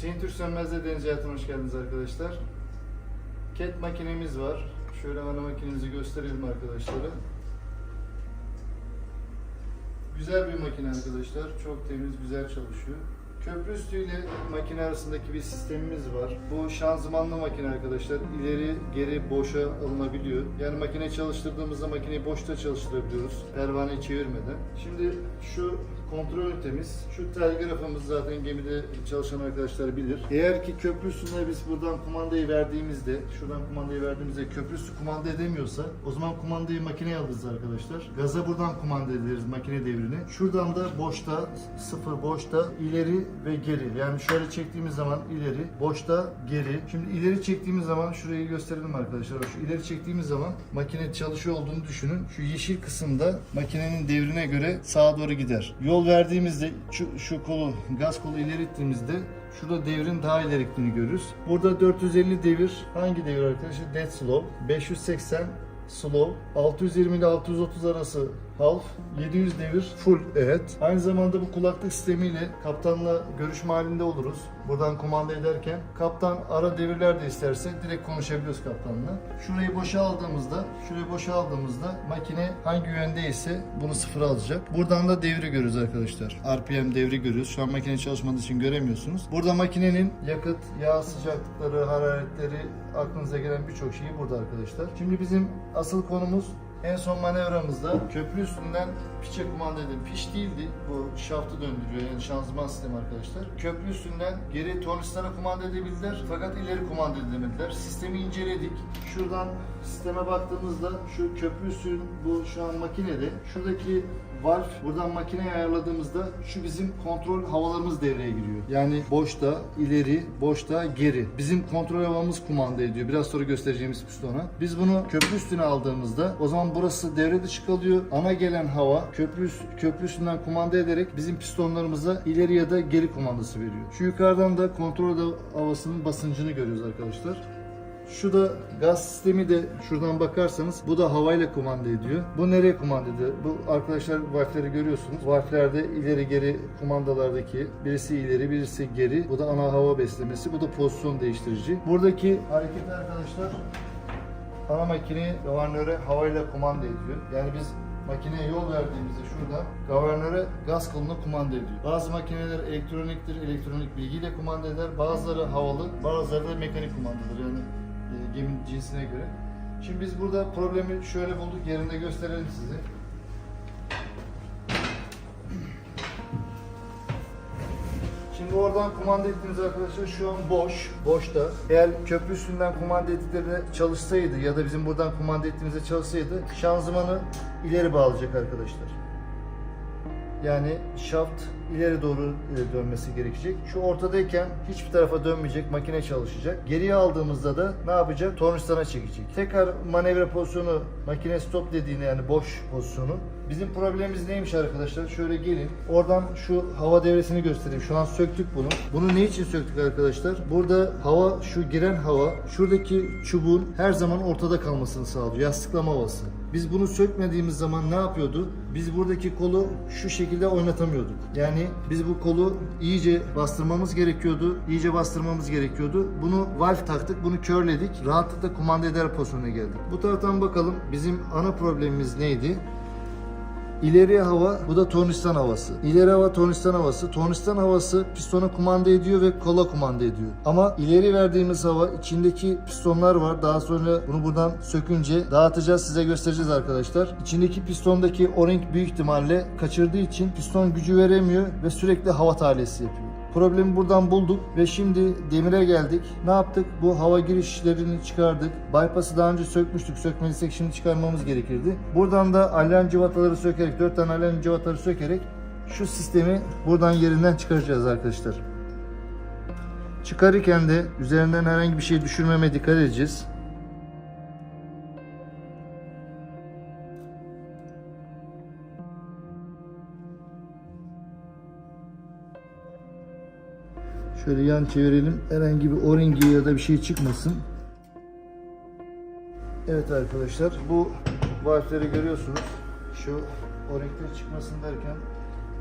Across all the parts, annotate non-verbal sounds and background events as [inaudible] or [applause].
Hüseyin Türk Sönmez'de Deniz Hayatı'na hoş geldiniz arkadaşlar. CAT makinemiz var. Şöyle ana makinemizi gösterelim arkadaşlara. Güzel bir makine arkadaşlar. Çok temiz, güzel çalışıyor. Köprü üstü ile makine arasındaki bir sistemimiz var. Bu şanzımanlı makine arkadaşlar. İleri geri boşa alınabiliyor. Yani makine çalıştırdığımızda makineyi boşta çalıştırabiliyoruz. Pervaneyi çevirmeden. Şimdi şu kontrol ünitemiz. Şu telgrafımız zaten gemide çalışan arkadaşlar bilir. Eğer ki köprü üstünde biz buradan kumandayı verdiğimizde, şuradan kumandayı verdiğimizde köprü üstü kumanda edemiyorsa o zaman kumandayı makineye alırız arkadaşlar. Gaza buradan kumanda ederiz makine devrini. Şuradan da boşta, sıfır boşta ileri ve geri. Yani şöyle çektiğimiz zaman ileri, boşta geri. Şimdi ileri çektiğimiz zaman şurayı gösterelim arkadaşlar. Şu ileri çektiğimiz zaman makine çalışıyor olduğunu düşünün. Şu yeşil kısımda makinenin devrine göre sağa doğru gider. Yol verdiğimizde şu, şu kolu, gaz kolu ileri ittiğimizde Şurada devrin daha ileri görürüz. Burada 450 devir. Hangi devir arkadaşlar? Dead slow. 580 slow. 620 ile 630 arası half. 700 devir full evet. Aynı zamanda bu kulaklık sistemiyle kaptanla görüşme halinde oluruz. Buradan kumanda ederken kaptan ara devirler de isterse direkt konuşabiliyoruz kaptanla. Şurayı boşa aldığımızda, şurayı boşa aldığımızda makine hangi yöndeyse bunu sıfıra alacak. Buradan da devri görüyoruz arkadaşlar. RPM devri görüyoruz. Şu an makine çalışmadığı için göremiyorsunuz. Burada makinenin yakıt, yağ sıcaklıkları, hararetleri, aklınıza gelen birçok şeyi burada arkadaşlar. Şimdi bizim asıl konumuz en son manevramızda köprü üstünden piçe kumanda edildi. Piç değildi. Bu şaftı döndürüyor yani şanzıman sistemi arkadaşlar. Köprü üstünden geri tornistana kumanda edebildiler fakat ileri kumanda edemediler. Sistemi inceledik. Şuradan sisteme baktığımızda şu köprü üstünün bu şu an makinede şuradaki valve buradan makineyi ayarladığımızda şu bizim kontrol havalarımız devreye giriyor. Yani boşta, ileri, boşta, geri. Bizim kontrol havamız kumanda ediyor. Biraz sonra göstereceğimiz pistona. Biz bunu köprü üstüne aldığımızda o zaman burası devre dışı kalıyor. Ana gelen hava köprü, köprü üstünden kumanda ederek bizim pistonlarımıza ileri ya da geri kumandası veriyor. Şu yukarıdan da kontrol havasının basıncını görüyoruz arkadaşlar. Şu da gaz sistemi de şuradan bakarsanız bu da havayla kumanda ediyor. Bu nereye kumanda ediyor? Bu arkadaşlar valfleri görüyorsunuz. Valflerde ileri geri kumandalardaki birisi ileri birisi geri. Bu da ana hava beslemesi. Bu da pozisyon değiştirici. Buradaki hareket arkadaşlar ana makineyi gavernöre havayla kumanda ediyor. Yani biz makineye yol verdiğimizde şurada gavernöre gaz koluna kumanda ediyor. Bazı makineler elektroniktir, elektronik bilgiyle kumanda eder. Bazıları havalı, bazıları da mekanik kumandadır. Yani e, geminin cinsine göre. Şimdi biz burada problemi şöyle bulduk, yerinde gösterelim size. Şimdi oradan kumanda ettiğimiz arkadaşlar şu an boş, boşta. Eğer köprü üstünden kumanda ettikleri çalışsaydı ya da bizim buradan kumanda ettiğimizde çalışsaydı şanzımanı ileri bağlayacak arkadaşlar. Yani şaft ileri doğru e, dönmesi gerekecek. Şu ortadayken hiçbir tarafa dönmeyecek, makine çalışacak. Geriye aldığımızda da ne yapacak? Tornistana çekecek. Tekrar manevra pozisyonu, makine stop dediğini yani boş pozisyonu. Bizim problemimiz neymiş arkadaşlar? Şöyle gelin. Oradan şu hava devresini göstereyim. Şu an söktük bunu. Bunu ne için söktük arkadaşlar? Burada hava, şu giren hava, şuradaki çubuğun her zaman ortada kalmasını sağlıyor. Yastıklama havası. Biz bunu sökmediğimiz zaman ne yapıyordu? Biz buradaki kolu şu şekilde oynatamıyorduk. Yani biz bu kolu iyice bastırmamız gerekiyordu. İyice bastırmamız gerekiyordu. Bunu valve taktık, bunu körledik. Rahatlıkla kumanda eder pozisyona geldik. Bu taraftan bakalım bizim ana problemimiz neydi? İleri hava, bu da tornistan havası. İleri hava tornistan havası. Tornistan havası pistona kumanda ediyor ve kola kumanda ediyor. Ama ileri verdiğimiz hava içindeki pistonlar var. Daha sonra bunu buradan sökünce dağıtacağız size göstereceğiz arkadaşlar. İçindeki pistondaki o-ring büyük ihtimalle kaçırdığı için piston gücü veremiyor ve sürekli hava tahliyesi yapıyor. Problemi buradan bulduk ve şimdi demire geldik. Ne yaptık? Bu hava girişlerini çıkardık. Bypass'ı daha önce sökmüştük. Sökmediysek şimdi çıkarmamız gerekirdi. Buradan da alarm cıvataları sökerek, 4 tane alarm cıvataları sökerek şu sistemi buradan yerinden çıkaracağız arkadaşlar. Çıkarırken de üzerinden herhangi bir şey düşürmeme dikkat edeceğiz. Şöyle yan çevirelim. Herhangi bir o-ringi ya da bir şey çıkmasın. Evet arkadaşlar bu valfleri görüyorsunuz. Şu o-ringler çıkmasın derken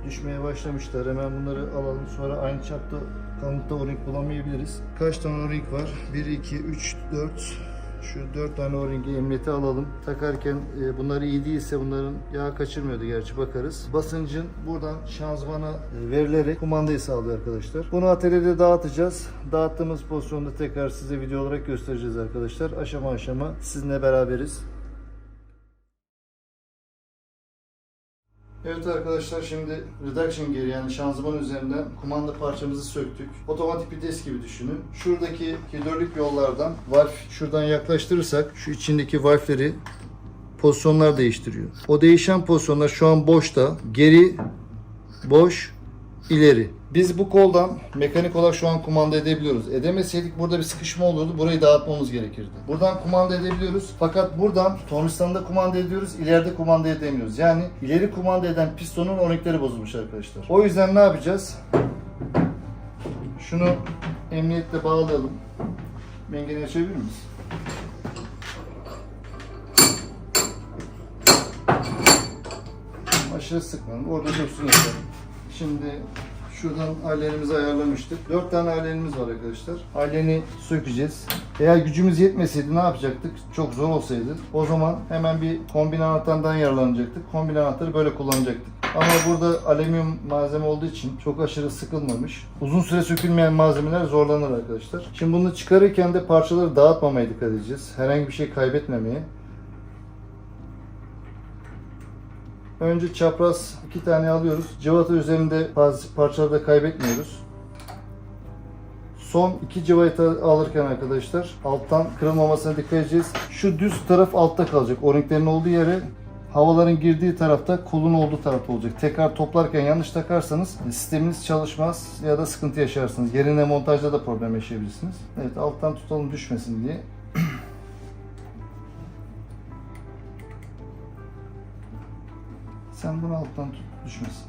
düşmeye başlamışlar. Hemen bunları alalım. Sonra aynı çapta kalınlıkta o-ring bulamayabiliriz. Kaç tane o-ring var? 1, 2, 3, 4, şu 4 tane o-ringi emniyete alalım. Takarken e, bunları iyi değilse bunların yağ kaçırmıyordu gerçi bakarız. Basıncın buradan şanzımana e, verilerek kumandayı sağlıyor arkadaşlar. Bunu atölyede dağıtacağız. Dağıttığımız pozisyonda tekrar size video olarak göstereceğiz arkadaşlar. Aşama aşama sizinle beraberiz. Evet arkadaşlar şimdi reduction gear yani şanzıman üzerinden kumanda parçamızı söktük. Otomatik vites gibi düşünün. Şuradaki hidrolik yollardan valve şuradan yaklaştırırsak şu içindeki valfleri pozisyonlar değiştiriyor. O değişen pozisyonlar şu an boşta. Geri, boş, ileri. Biz bu koldan mekanik olarak şu an kumanda edebiliyoruz. Edemeseydik burada bir sıkışma olurdu. Burayı dağıtmamız gerekirdi. Buradan kumanda edebiliyoruz. Fakat buradan tornistanda kumanda ediyoruz. ileride kumanda edemiyoruz. Yani ileri kumanda eden pistonun onikleri bozulmuş arkadaşlar. O yüzden ne yapacağız? Şunu emniyetle bağlayalım. Mengeni açabilir miyiz? Aşırı sıkmayalım. Orada dursun yeter. Şimdi şuradan ailelerimizi ayarlamıştık. 4 tane ailelerimiz var arkadaşlar. Aileni sökeceğiz. Eğer gücümüz yetmeseydi ne yapacaktık? Çok zor olsaydı. O zaman hemen bir kombin anahtardan yararlanacaktık. Kombin anahtarı böyle kullanacaktık. Ama burada alüminyum malzeme olduğu için çok aşırı sıkılmamış. Uzun süre sökülmeyen malzemeler zorlanır arkadaşlar. Şimdi bunu çıkarırken de parçaları dağıtmamaya dikkat edeceğiz. Herhangi bir şey kaybetmemeye. Önce çapraz iki tane alıyoruz. Cıvata üzerinde bazı parçaları da kaybetmiyoruz. Son iki cıvata alırken arkadaşlar alttan kırılmamasına dikkat edeceğiz. Şu düz taraf altta kalacak. O-ringlerin olduğu yere havaların girdiği tarafta kolun olduğu tarafta olacak. Tekrar toplarken yanlış takarsanız sisteminiz çalışmaz ya da sıkıntı yaşarsınız. Yerine montajda da problem yaşayabilirsiniz. Evet alttan tutalım düşmesin diye. Sen bunu alttan tut, düşmesin.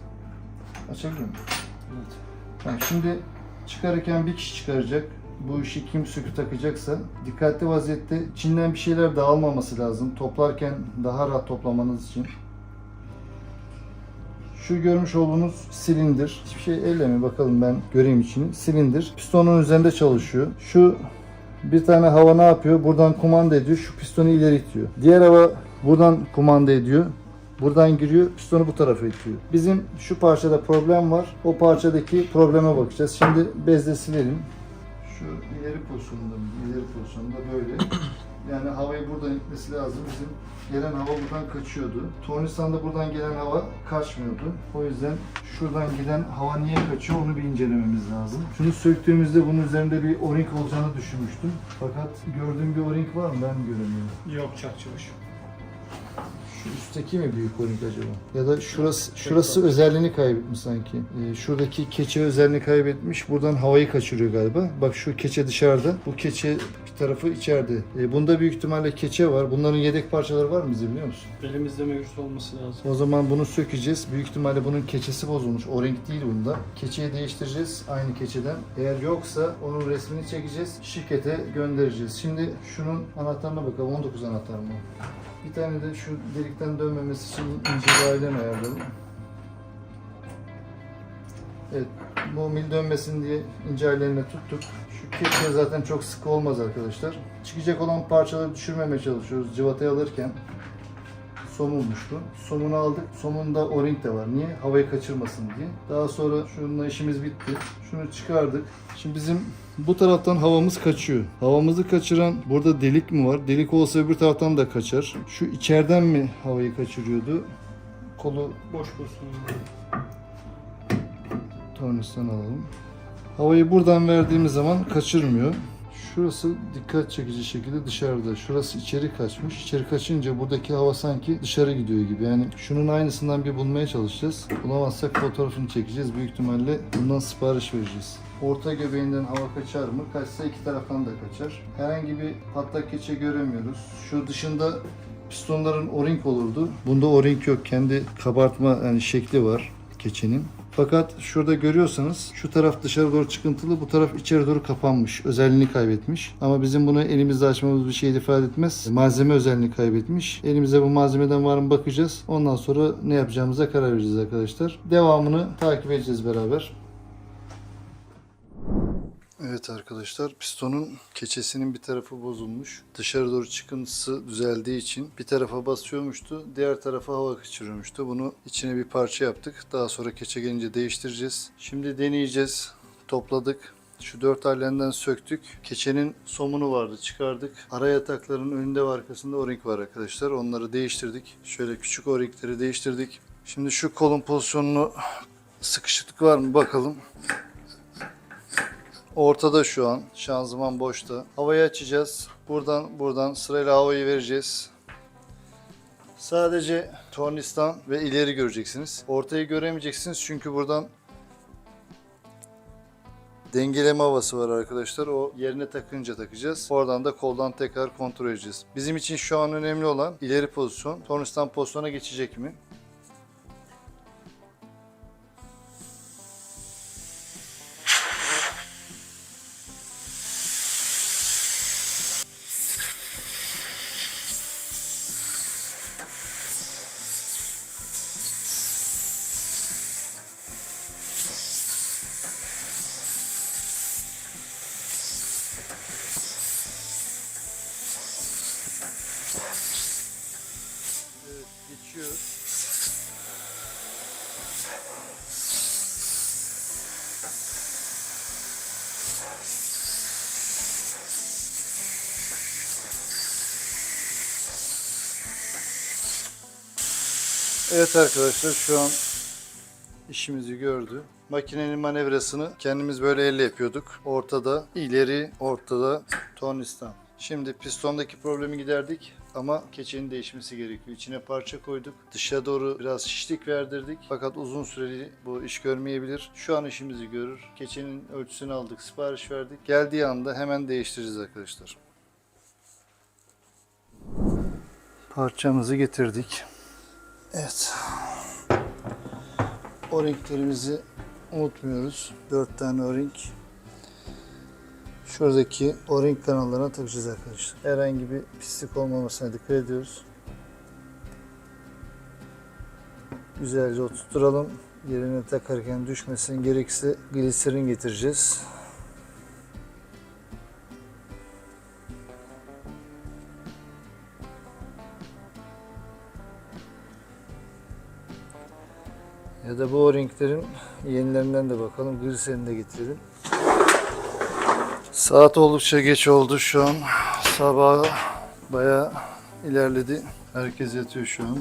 Açabiliyor muyum? Evet. Tamam, şimdi çıkarırken bir kişi çıkaracak. Bu işi kim sökü takacaksa dikkatli vaziyette içinden bir şeyler dağılmaması lazım. Toplarken daha rahat toplamanız için. Şu görmüş olduğunuz silindir. Hiçbir şey elleme bakalım ben göreyim içini. Silindir. Pistonun üzerinde çalışıyor. Şu bir tane hava ne yapıyor? Buradan kumanda ediyor. Şu pistonu ileri itiyor. Diğer hava buradan kumanda ediyor. Buradan giriyor, pistonu bu tarafa itiyor. Bizim şu parçada problem var. O parçadaki probleme bakacağız. Şimdi bezle silelim. Şu ileri pozisyonunda, ileri pozisyonunda böyle. [coughs] Yani havayı buradan itmesi lazım. Bizim gelen hava buradan kaçıyordu. Tornistan'da buradan gelen hava kaçmıyordu. O yüzden şuradan giden hava niye kaçıyor onu bir incelememiz lazım. Şunu söktüğümüzde bunun üzerinde bir o-ring olacağını düşünmüştüm. Fakat gördüğüm bir o-ring var mı? Ben göremiyorum. Yok çakçımış. Şu üstteki mi büyük onik acaba? Ya da şurası şurası özelliğini kaybetmiş sanki. Ee, şuradaki keçe özelliğini kaybetmiş. Buradan havayı kaçırıyor galiba. Bak şu keçe dışarıda. Bu keçe tarafı içeride. Ee, bunda büyük ihtimalle keçe var. Bunların yedek parçaları var mı bize biliyor musun? Elimizde mevcut olması lazım. O zaman bunu sökeceğiz. Büyük ihtimalle bunun keçesi bozulmuş. O renk değil bunda. Keçeyi değiştireceğiz aynı keçeden. Eğer yoksa onun resmini çekeceğiz. Şirkete göndereceğiz. Şimdi şunun anahtarına bakalım. 19 anahtar mı? Bir tane de şu delikten dönmemesi için ince bir ailen ayarladım. Evet, bu mil dönmesin diye ince ailenle tuttuk. Şu keçe zaten çok sıkı olmaz arkadaşlar. Çıkacak olan parçaları düşürmemeye çalışıyoruz civatayı alırken. Somunmuş bu. Somunu aldık. Somunda o-ring de var. Niye? Havayı kaçırmasın diye. Daha sonra şununla işimiz bitti. Şunu çıkardık. Şimdi bizim bu taraftan havamız kaçıyor. Havamızı kaçıran burada delik mi var? Delik olsa öbür taraftan da kaçar. Şu içeriden mi havayı kaçırıyordu? Kolu Boş pozisyon. Tornistan alalım. Havayı buradan verdiğimiz zaman kaçırmıyor. Şurası dikkat çekici şekilde dışarıda. Şurası içeri kaçmış. İçeri kaçınca buradaki hava sanki dışarı gidiyor gibi. Yani şunun aynısından bir bulmaya çalışacağız. Bulamazsak fotoğrafını çekeceğiz. Büyük ihtimalle bundan sipariş vereceğiz. Orta göbeğinden hava kaçar mı? Kaçsa iki taraftan da kaçar. Herhangi bir patlak keçe göremiyoruz. Şu dışında pistonların o-ring olurdu. Bunda o-ring yok. Kendi kabartma yani şekli var keçenin. Fakat şurada görüyorsanız şu taraf dışarı doğru çıkıntılı, bu taraf içeri doğru kapanmış. Özelliğini kaybetmiş. Ama bizim bunu elimizle açmamız bir şey ifade etmez. Malzeme özelliğini kaybetmiş. Elimize bu malzemeden var mı bakacağız. Ondan sonra ne yapacağımıza karar vereceğiz arkadaşlar. Devamını takip edeceğiz beraber. Evet arkadaşlar pistonun keçesinin bir tarafı bozulmuş. Dışarı doğru çıkıntısı düzeldiği için bir tarafa basıyormuştu. Diğer tarafa hava kaçırıyormuştu. Bunu içine bir parça yaptık. Daha sonra keçe gelince değiştireceğiz. Şimdi deneyeceğiz. Topladık. Şu dört hallenden söktük. Keçenin somunu vardı çıkardık. Ara yatakların önünde ve arkasında o-ring var arkadaşlar. Onları değiştirdik. Şöyle küçük o-ringleri değiştirdik. Şimdi şu kolun pozisyonunu sıkışıklık var mı bakalım. Ortada şu an. Şanzıman boşta. Havayı açacağız. Buradan buradan sırayla havayı vereceğiz. Sadece tornistan ve ileri göreceksiniz. Ortayı göremeyeceksiniz çünkü buradan dengeleme havası var arkadaşlar. O yerine takınca takacağız. Oradan da koldan tekrar kontrol edeceğiz. Bizim için şu an önemli olan ileri pozisyon. Tornistan pozisyona geçecek mi? Evet arkadaşlar şu an işimizi gördü. Makinenin manevrasını kendimiz böyle elle yapıyorduk. Ortada ileri, ortada tornistan. Şimdi pistondaki problemi giderdik ama keçenin değişmesi gerekiyor. İçine parça koyduk. Dışa doğru biraz şişlik verdirdik. Fakat uzun süreli bu iş görmeyebilir. Şu an işimizi görür. Keçenin ölçüsünü aldık, sipariş verdik. Geldiği anda hemen değiştireceğiz arkadaşlar. Parçamızı getirdik. Evet. O-ringlerimizi unutmuyoruz. 4 tane o-ring. Şuradaki o-ring kanallarına takacağız arkadaşlar. Herhangi bir pislik olmamasına dikkat ediyoruz. Güzelce oturtturalım. Yerine takarken düşmesin. Gerekirse gliserin getireceğiz. Ya da bu o-ringlerin yenilerinden de bakalım. Gliserini de getirelim. Saat oldukça geç oldu şu an. Sabah bayağı ilerledi. Herkes yatıyor şu an.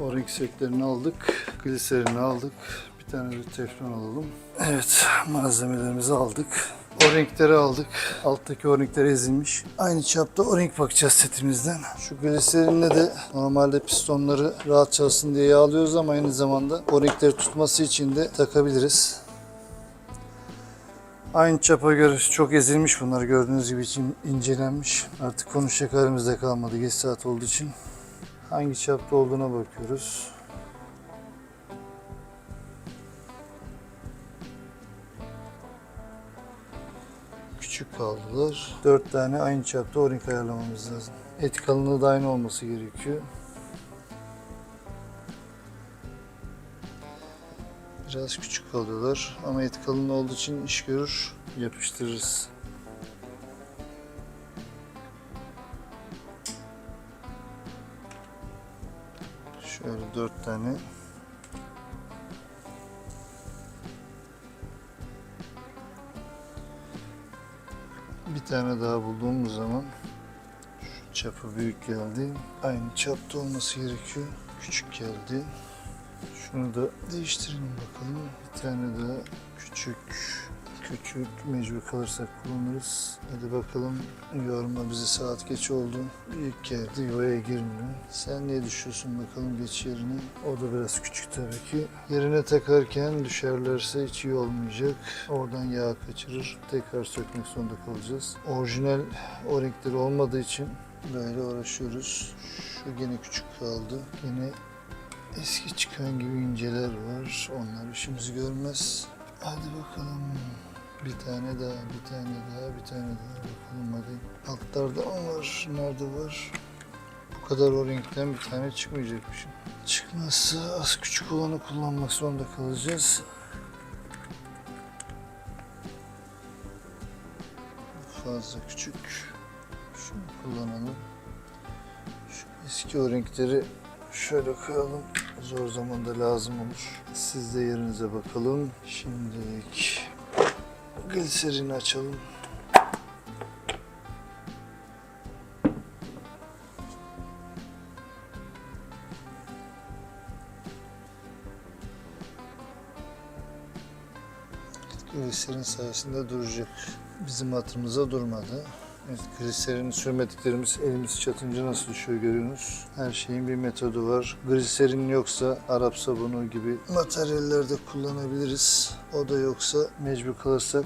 O-ring setlerini aldık. Gliserini aldık. Bir tane de teflon alalım. Evet malzemelerimizi aldık. O-ringleri aldık. Alttaki o-ringler ezilmiş. Aynı çapta o-ring bakacağız setimizden. Şu gliserinle de normalde pistonları rahat çalışsın diye yağlıyoruz ama aynı zamanda o-ringleri tutması için de takabiliriz. Aynı çapa göre çok ezilmiş bunlar gördüğünüz gibi için incelenmiş. Artık konuşacak halimizde kalmadı geç saat olduğu için. Hangi çapta olduğuna bakıyoruz. Küçük kaldılar. 4 tane aynı çapta o-ring ayarlamamız lazım. Et kalınlığı da aynı olması gerekiyor. Biraz küçük kalıyorlar ama et kalın olduğu için iş görür, yapıştırırız. Şöyle dört tane. Bir tane daha bulduğumuz zaman şu çapı büyük geldi. Aynı çapta olması gerekiyor. Küçük geldi. Şunu da değiştirelim bakalım. Bir tane daha küçük küçük mecbur kalırsak kullanırız. Hadi bakalım yorma bizi saat geç oldu. Büyük geldi yuvaya girmiyor. Sen niye düşüyorsun bakalım geç yerine. O da biraz küçük tabii ki. Yerine takarken düşerlerse hiç iyi olmayacak. Oradan yağ kaçırır. Tekrar sökmek zorunda kalacağız. Orijinal o-ringleri olmadığı için böyle uğraşıyoruz. Şu gene küçük kaldı. Gene Eski çıkan gibi inceler var. Onlar işimizi görmez. Hadi bakalım. Bir tane daha, bir tane daha, bir tane daha bakalım hadi. Altlarda mı var? Nerede var? Bu kadar o renkten bir tane çıkmayacakmış. Çıkmazsa az küçük olanı kullanmak zorunda kalacağız. Fazla küçük. Şunu kullanalım. Şu eski o renkleri şöyle koyalım. Zor zamanda lazım olur. Siz de yerinize bakalım. Şimdilik gliserini açalım. Gliserin sayesinde duracak. Bizim hatırımıza durmadı. Evet, sürmediklerimiz elimiz çatınca nasıl düşüyor görüyorsunuz. Her şeyin bir metodu var. Gliserin yoksa Arap sabunu gibi materyallerde kullanabiliriz. O da yoksa mecbur kalırsak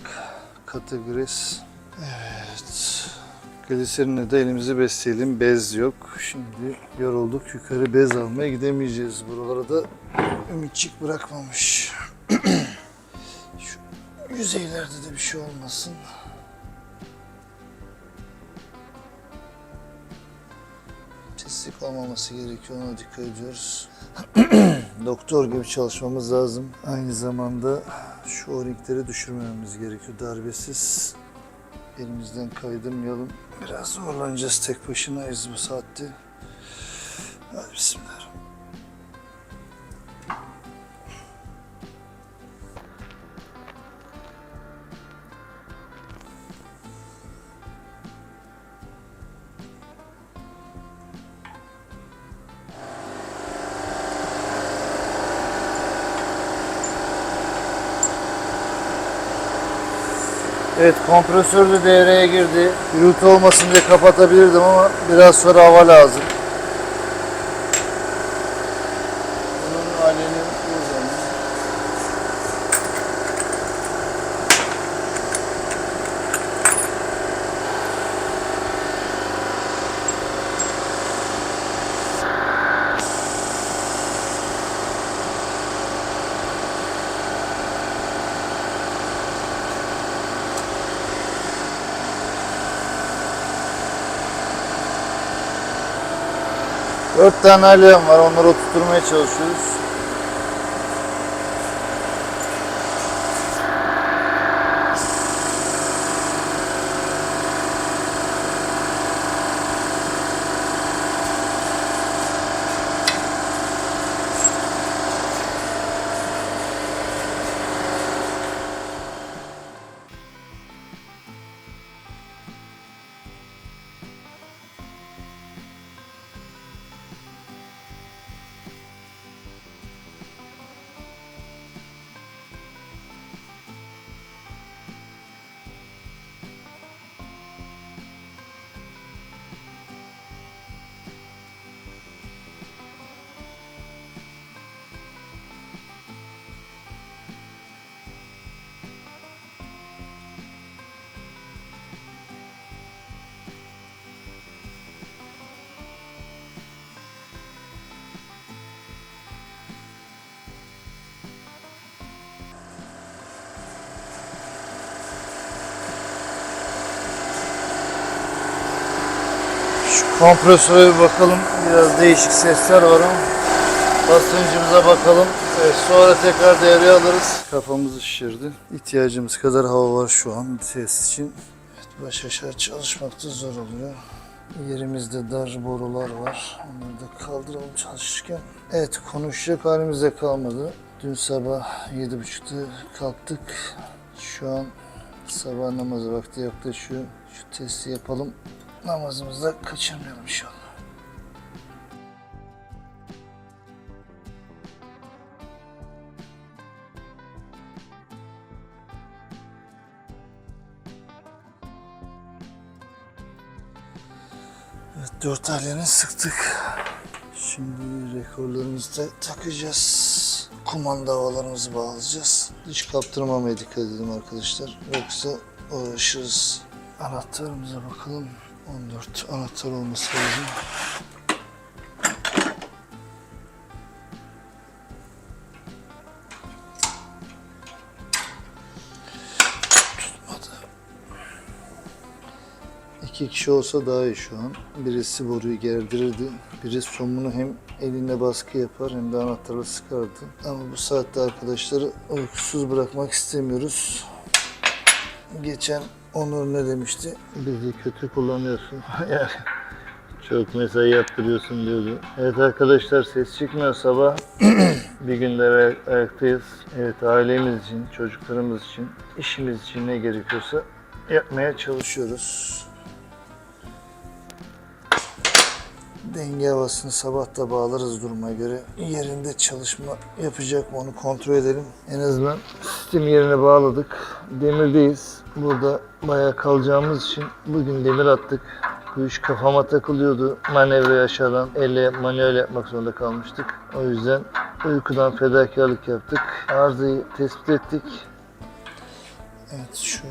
katı gres. Evet. Gliserinle de elimizi besleyelim. Bez yok. Şimdi yorulduk. Yukarı bez almaya gidemeyeceğiz. Buralara da ümitçik bırakmamış. [clears throat] Şu yüzeylerde de bir şey olmasın. Pislik olmaması gerekiyor. Ona dikkat ediyoruz. [clears throat] Doktor gibi çalışmamız lazım. Aynı zamanda şu o-ringleri düşürmememiz gerekiyor. Darbesiz elimizden kaydırmayalım. Biraz zorlanacağız. Tek başınayız bu saatte. Hadi bismillah. Evet kompresör de devreye girdi. Gürültü olmasın diye kapatabilirdim ama biraz sonra hava lazım. 4 tane alem var. Onları oturtmaya çalışıyoruz. Kompresöre bakalım. Biraz değişik sesler var ama basıncımıza bakalım. Evet, sonra tekrar devreye alırız. Kafamızı şişirdi. İhtiyacımız kadar hava var şu an ses için. Evet, baş aşağı çalışmakta zor oluyor. Yerimizde dar borular var. Onları da kaldıralım çalışırken. Evet konuşacak halimizde kalmadı. Dün sabah 7.30'da kalktık. Şu an sabah namazı vakti yaklaşıyor. Şu testi yapalım. Namazımızı da kaçırmayalım inşallah. Evet, dört alyeni sıktık. Şimdi rekorlarımızı da takacağız. Kumanda havalarımızı bağlayacağız. Hiç kaptırmamaya dikkat edelim arkadaşlar. Yoksa uğraşırız. Anahtarımıza bakalım. 14 anahtar olması lazım. Tutmadı. İki kişi olsa daha iyi şu an. Birisi boruyu gerdirirdi. Biri somunu hem eline baskı yapar hem de anahtarla sıkardı. Ama bu saatte arkadaşları uykusuz bırakmak istemiyoruz. Geçen Onur ne demişti? Bizi kötü kullanıyorsun. [laughs] çok mesai yaptırıyorsun diyordu. Evet arkadaşlar ses çıkmıyor sabah. [clears throat] bir günler ay- ayaktayız. Evet ailemiz için, çocuklarımız için, işimiz için ne gerekiyorsa yapmaya çalışıyoruz. Denge havasını sabah da bağlarız duruma göre. Yerinde çalışma yapacak mı onu kontrol edelim. En azından sistem yerine bağladık. Demirdeyiz. Burada bayağı kalacağımız için bugün demir attık. Bu iş kafama takılıyordu. Manevrayı aşağıdan elle manuel yapmak zorunda kalmıştık. O yüzden uykudan fedakarlık yaptık. Arızayı tespit ettik. Evet şu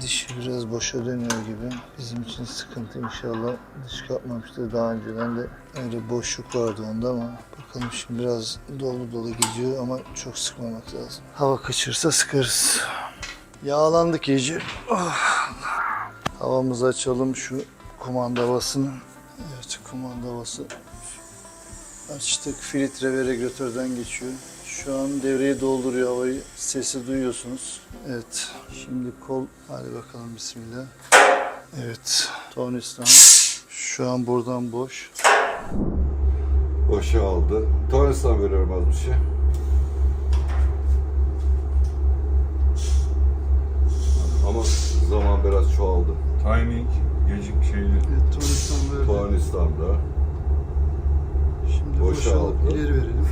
dişi biraz boşa dönüyor gibi. Bizim için sıkıntı inşallah. Diş kapmamıştı daha önceden de öyle boşluk vardı onda ama bakalım şimdi biraz dolu dolu gidiyor ama çok sıkmamak lazım. Hava kaçırsa sıkarız. Yağlandık iyice. Oh. Havamızı açalım şu kumanda havasını. Evet kumanda havası. Açtık filtre ve regülatörden geçiyor. Şu an devreyi dolduruyor havayı. Sesi duyuyorsunuz. Evet. Şimdi kol. Hadi bakalım bismillah. Evet. Tornistan. Şu an buradan boş. Boşa aldı. Torres'tan veriyorum az bir şey. Ama zaman biraz çoğaldı. Timing, gecik şeyli. Evet tornistan böyle. Tornistan'da. Şimdi boşa boşalıp aldı. ileri verelim.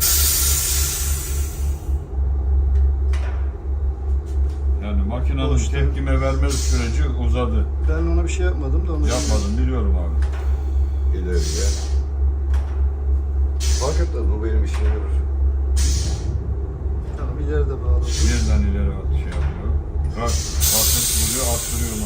Yani makinenin Boşta. tepkime vermez süreci uzadı. Ben ona bir şey yapmadım da onu Yapmadım biliyorum abi. ileriye. Fark etmez bu benim işimi görür. Tamam ileri de bağladım. Birden ileri at- şey yapıyor. Bak basınç vuruyor, attırıyor